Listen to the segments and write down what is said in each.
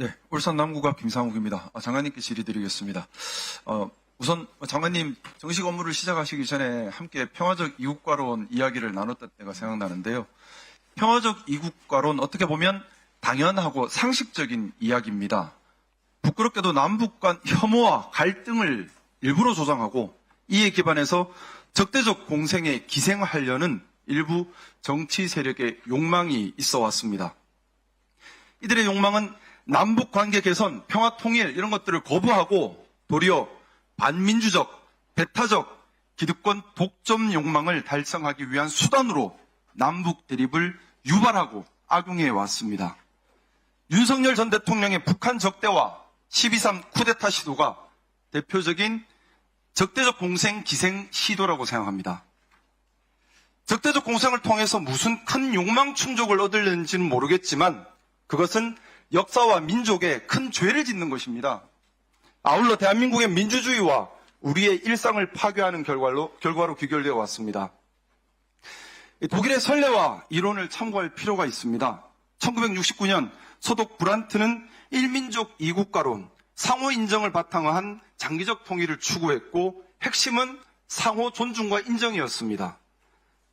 네, 울산 남구갑 김상욱입니다. 아, 장관님께 질의드리겠습니다. 어, 우선 장관님 정식 업무를 시작하시기 전에 함께 평화적 이국가론 이야기를 나눴던 때가 생각나는데요. 평화적 이국가론 어떻게 보면 당연하고 상식적인 이야기입니다. 부끄럽게도 남북 간 혐오와 갈등을 일부러 조장하고 이에 기반해서 적대적 공생에 기생하려는 일부 정치 세력의 욕망이 있어 왔습니다. 이들의 욕망은 남북 관계 개선, 평화 통일 이런 것들을 거부하고 도리어 반민주적, 배타적, 기득권 독점 욕망을 달성하기 위한 수단으로 남북 대립을 유발하고 악용해 왔습니다. 윤석열 전 대통령의 북한 적대와 12.3 쿠데타 시도가 대표적인 적대적 공생 기생 시도라고 생각합니다. 적대적 공생을 통해서 무슨 큰 욕망 충족을 얻을는지는 모르겠지만 그것은 역사와 민족에 큰 죄를 짓는 것입니다. 아울러 대한민국의 민주주의와 우리의 일상을 파괴하는 결과로, 결과로 귀결되어 왔습니다. 독일의 선례와 이론을 참고할 필요가 있습니다. 1969년 소독 브란트는 일민족 이국가론, 상호 인정을 바탕으로 한 장기적 통일을 추구했고 핵심은 상호 존중과 인정이었습니다.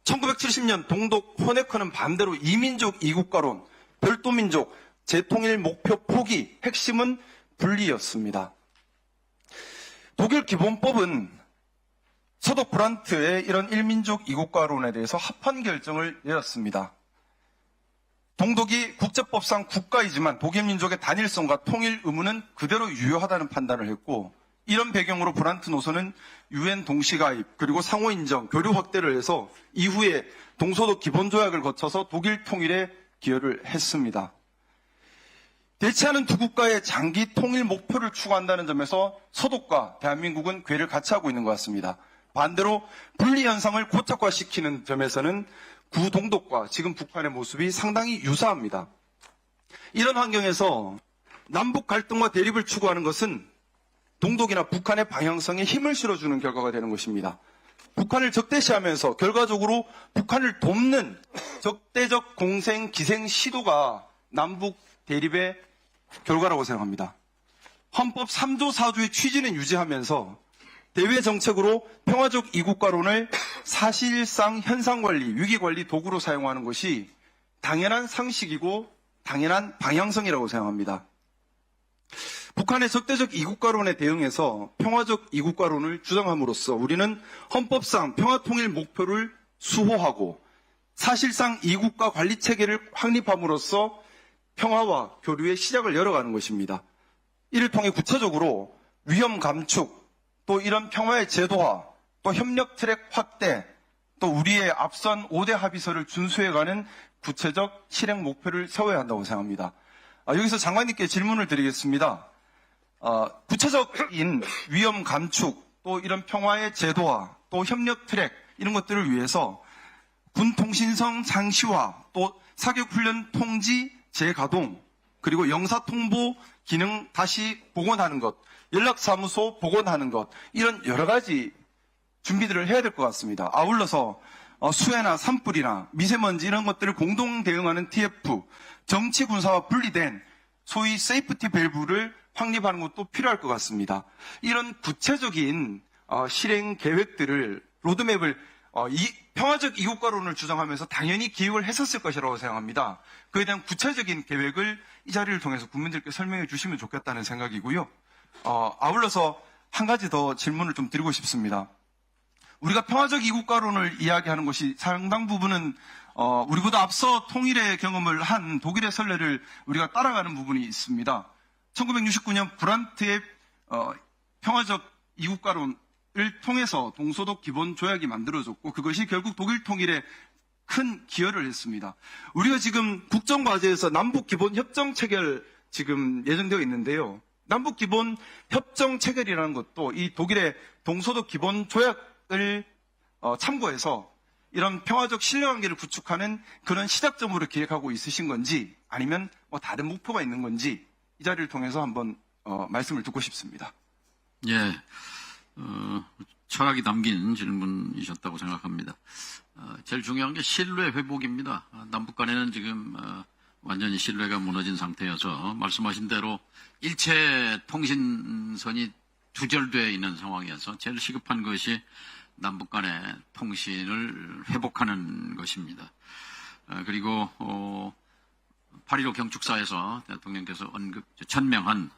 1970년 동독 호네커는 반대로 이민족 이국가론, 별도민족, 재통일 목표 포기, 핵심은 분리였습니다. 독일 기본법은 서독 브란트의 이런 일민족 이국가론에 대해서 합헌 결정을 내렸습니다. 동독이 국제법상 국가이지만 독일 민족의 단일성과 통일 의무는 그대로 유효하다는 판단을 했고 이런 배경으로 브란트 노선은 유엔 동시가입 그리고 상호 인정, 교류 확대를 해서 이후에 동서독 기본조약을 거쳐서 독일 통일에 기여를 했습니다. 대치하는 두 국가의 장기 통일 목표를 추구한다는 점에서 서독과 대한민국은 궤를 같이 하고 있는 것 같습니다. 반대로 분리 현상을 고착화시키는 점에서는 구동독과 지금 북한의 모습이 상당히 유사합니다. 이런 환경에서 남북 갈등과 대립을 추구하는 것은 동독이나 북한의 방향성에 힘을 실어주는 결과가 되는 것입니다. 북한을 적대시하면서 결과적으로 북한을 돕는 적대적 공생 기생 시도가 남북 대립의 결과라고 생각합니다. 헌법 3조 4조의 취지는 유지하면서 대외 정책으로 평화적 이국가론을 사실상 현상관리, 위기관리 도구로 사용하는 것이 당연한 상식이고 당연한 방향성이라고 생각합니다. 북한의 적대적 이국가론에 대응해서 평화적 이국가론을 주장함으로써 우리는 헌법상 평화통일 목표를 수호하고 사실상 이국가 관리 체계를 확립함으로써 평화와 교류의 시작을 열어가는 것입니다. 이를 통해 구체적으로 위험 감축, 또 이런 평화의 제도화, 또 협력 트랙 확대, 또 우리의 앞선 5대 합의서를 준수해가는 구체적 실행 목표를 세워야 한다고 생각합니다. 아, 여기서 장관님께 질문을 드리겠습니다. 아, 구체적인 위험 감축, 또 이런 평화의 제도화, 또 협력 트랙, 이런 것들을 위해서 군 통신성 장시화, 또 사격 훈련 통지 재가동, 그리고 영사통보 기능 다시 복원하는 것, 연락사무소 복원하는 것, 이런 여러 가지 준비들을 해야 될 것 같습니다. 아울러서 어, 수해나 산불이나 미세먼지 이런 것들을 공동 대응하는 TF, 정치 군사와 분리된 소위 세이프티 밸브를 확립하는 것도 필요할 것 같습니다. 이런 구체적인 어, 실행 계획들을 로드맵을 어, 이 평화적 이국가론을 주장하면서 당연히 기획을 했었을 것이라고 생각합니다. 그에 대한 구체적인 계획을 이 자리를 통해서 국민들께 설명해 주시면 좋겠다는 생각이고요. 어, 아울러서 한 가지 더 질문을 좀 드리고 싶습니다. 우리가 평화적 이국가론을 이야기하는 것이 상당 부분은 어, 우리보다 앞서 통일의 경험을 한 독일의 선례를 우리가 따라가는 부분이 있습니다. 1969년 브란트의 어, 평화적 이국가론 을 통해서 동서독 기본 조약이 만들어졌고 그것이 결국 독일 통일에 큰 기여를 했습니다. 우리가 지금 국정 과제에서 남북 기본 협정 체결 지금 예정되어 있는데요. 남북 기본 협정 체결이라는 것도 이 독일의 동서독 기본 조약을 어, 참고해서 이런 평화적 신뢰관계를 구축하는 그런 시작점으로 기획하고 있으신 건지 아니면 뭐 다른 목표가 있는 건지 이 자리를 통해서 한번 어, 말씀을 듣고 싶습니다. 예, 어, 철학이 담긴 질문이셨다고 생각합니다. 어, 제일 중요한 게 신뢰 회복입니다. 어, 남북 간에는 지금 어, 완전히 신뢰가 무너진 상태여서 말씀하신 대로 일체 통신선이 두절되어 있는 상황이어서 제일 시급한 것이 남북 간의 통신을 회복하는 것입니다. 어, 그리고 어, 8.15 경축사에서 대통령께서 언급 천명한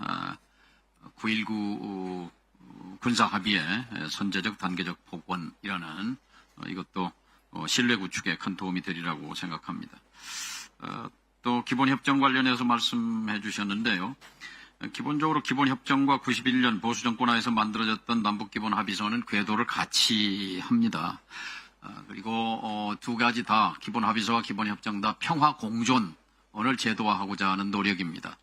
9.19 군사 합의의 선제적 단계적 복원이라는 어, 이것도 어, 신뢰 구축에 큰 도움이 되리라고 생각합니다. 어, 또 기본협정 관련해서 말씀해 주셨는데요. 어, 기본적으로 기본협정과 91년 보수정권하에서 만들어졌던 남북기본합의서는 궤도를 같이 합니다. 어, 그리고 어, 두 가지 다 기본합의서와 기본협정 다 평화 공존 을 제도화하고자 하는 노력입니다.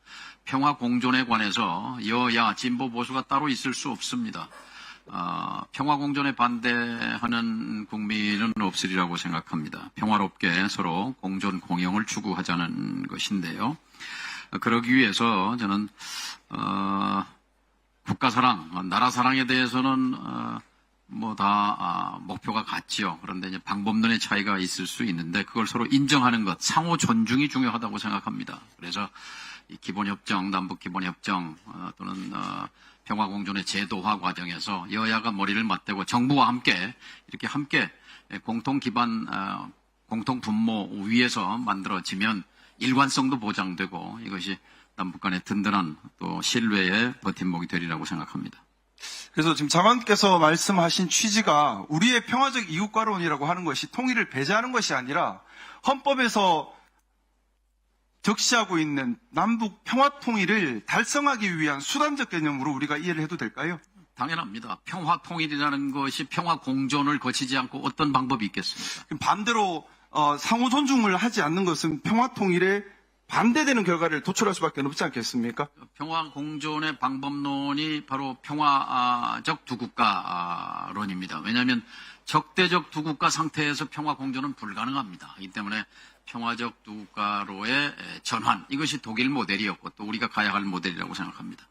평화 공존에 관해서 여야 진보 보수가 따로 있을 수 없습니다. 아, 평화 공존에 반대하는 국민은 없으리라고 생각합니다. 평화롭게 서로 공존 공영을 추구하자는 것인데요. 어, 그러기 위해서 저는 어, 국가 사랑, 어, 나라 사랑에 대해서는 뭐다 목표가 같지요. 그런데 이제 방법론의 차이가 있을 수 있는데 그걸 서로 인정하는 것, 상호 존중이 중요하다고 생각합니다. 그래서 이 기본협정, 남북 기본협정 어, 또는 어, 평화공존의 제도화 과정에서 여야가 머리를 맞대고 정부와 함께 이렇게 함께 공통 기반 어, 공통 분모 위에서 만들어지면 일관성도 보장되고 이것이 남북 간의 든든한 또 신뢰의 버팀목이 되리라고 생각합니다. 그래서 지금 장관께서 말씀하신 취지가 우리의 평화적 이웃과론이라고 하는 것이 통일을 배제하는 것이 아니라 헌법에서 적시하고 있는 남북 평화 통일을 달성하기 위한 수단적 개념으로 우리가 이해를 해도 될까요? 당연합니다. 평화 통일이라는 것이 평화 공존을 거치지 않고 어떤 방법이 있겠습니까? 반대로 어, 상호 존중을 하지 않는 것은 평화 통일에 반대되는 결과를 도출할 수밖에 없지 않겠습니까? 평화 공존의 방법론이 바로 평화적 두 국가론입니다. 왜냐하면 적대적 두 국가 상태에서 평화 공존은 불가능합니다. 이 때문에 평화적 두 국가로의 전환 이것이 독일 모델이었고 또 우리가 가야 할 모델이라고 생각합니다.